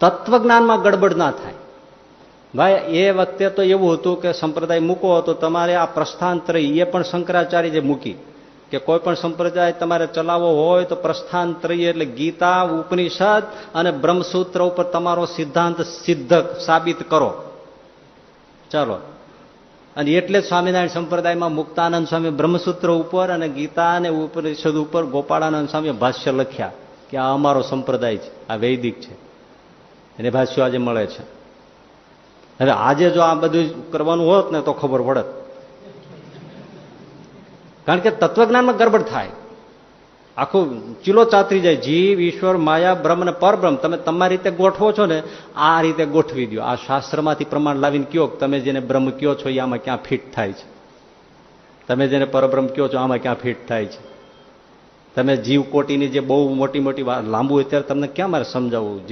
તત્વજ્ઞાનમાં ગડબડ ના થાય. ભાઈ, એ વખતે તો એવું હતું કે સંપ્રદાય મૂકો તો તમારે આ પ્રસ્થાંતર એ પણ શંકરાચાર્ય મૂકી કે કોઈ પણ સંપ્રદાય તમારે ચલાવવો હોય તો પ્રસ્થાનત્રય એટલે ગીતા, ઉપનિષદ અને બ્રહ્મસૂત્ર ઉપર તમારો સિદ્ધાંત સિદ્ધ સાબિત કરો. ચાલો. અને એટલે સ્વામિનારાયણ સંપ્રદાયમાં મુક્તાનંદ સ્વામી બ્રહ્મસૂત્ર ઉપર અને ગીતા અને ઉપનિષદ ઉપર ગોપાળાનંદ સ્વામી ભાષ્ય લખ્યા કે આ અમારો સંપ્રદાય છે, આ વૈદિક છે. એને ભાષ્યો આજે મળે છે. હવે આજે જો આ બધું કરવાનું હોત ને તો ખબર પડત. કારણ કે તત્વજ્ઞાનમાં ગરબડ થાય. આખું ચીલો ચાતરી જાય. જીવ, ઈશ્વર, માયા, બ્રહ્મ અને પરબ્રહ્મ, તમે તમારી રીતે ગોઠવો છો ને, આ રીતે ગોઠવી દો આ શાસ્ત્રમાંથી પ્રમાણ લાવીને કયો તમે જેને બ્રહ્મ કયો છો એ આમાં ક્યાં ફિટ થાય છે. તમે જેને પરબ્રહ્મ કયો છો આમાં ક્યાં ફિટ થાય છે. તમે જીવ કોટીની જે બહુ મોટી મોટી લાંબુ અત્યારે તમને ક્યાં મારે સમજાવવું?